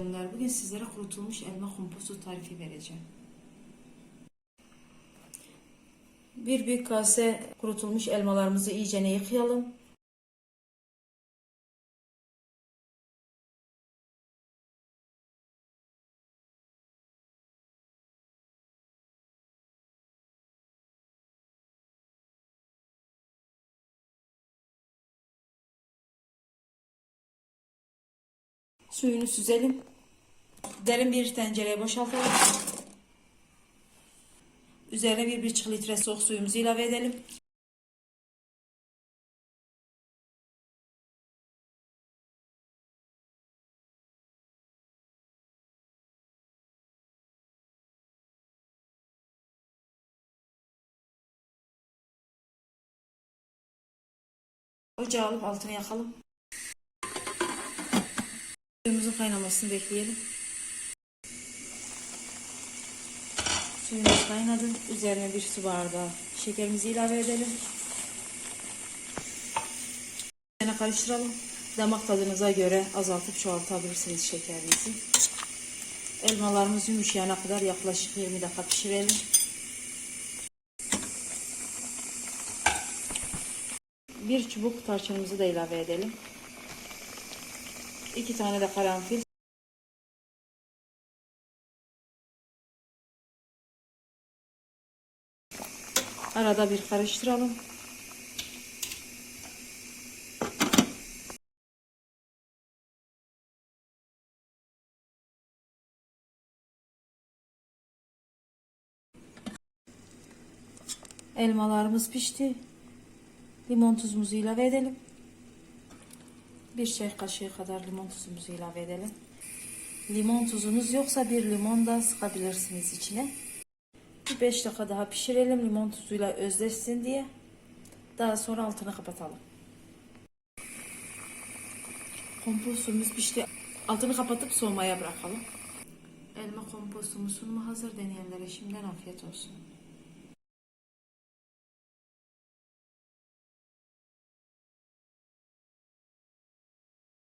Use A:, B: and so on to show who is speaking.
A: Bugün sizlere kurutulmuş elma kompostu tarifi vereceğim. Bir büyük kase kurutulmuş elmalarımızı iyice yıkayalım. Suyunu süzelim. Derin bir tencereye boşaltalım. Üzerine bir buçuk litre soğuk suyumuzu ilave edelim. Ocağı alıp altını yakalım. Suyumuzun kaynamasını bekleyelim. Suyumuz kaynadı. Üzerine bir su bardağı şekerimizi ilave edelim. Yine karıştıralım. Damak tadınıza göre azaltıp çoğaltabilirsiniz şekerinizi. Elmalarımız yumuşayana kadar yaklaşık 20 dakika pişirelim. Bir çubuk tarçınımızı da ilave edelim. İki tane de karanfil. Arada bir karıştıralım. Elmalarımız pişti. Limon tuzumuzu ilave edelim. Bir çay kaşığı kadar limon tuzumuzu ilave edelim. Limon tuzunuz yoksa bir limon da sıkabilirsiniz içine. Bir 5 dakika daha pişirelim limon tuzuyla özleşsin diye. Daha sonra altını kapatalım. Kompostumuz pişti. Altını kapatıp soğumaya bırakalım. Elma kompostumuz sunumu hazır. Deneyenlere şimdiden afiyet olsun.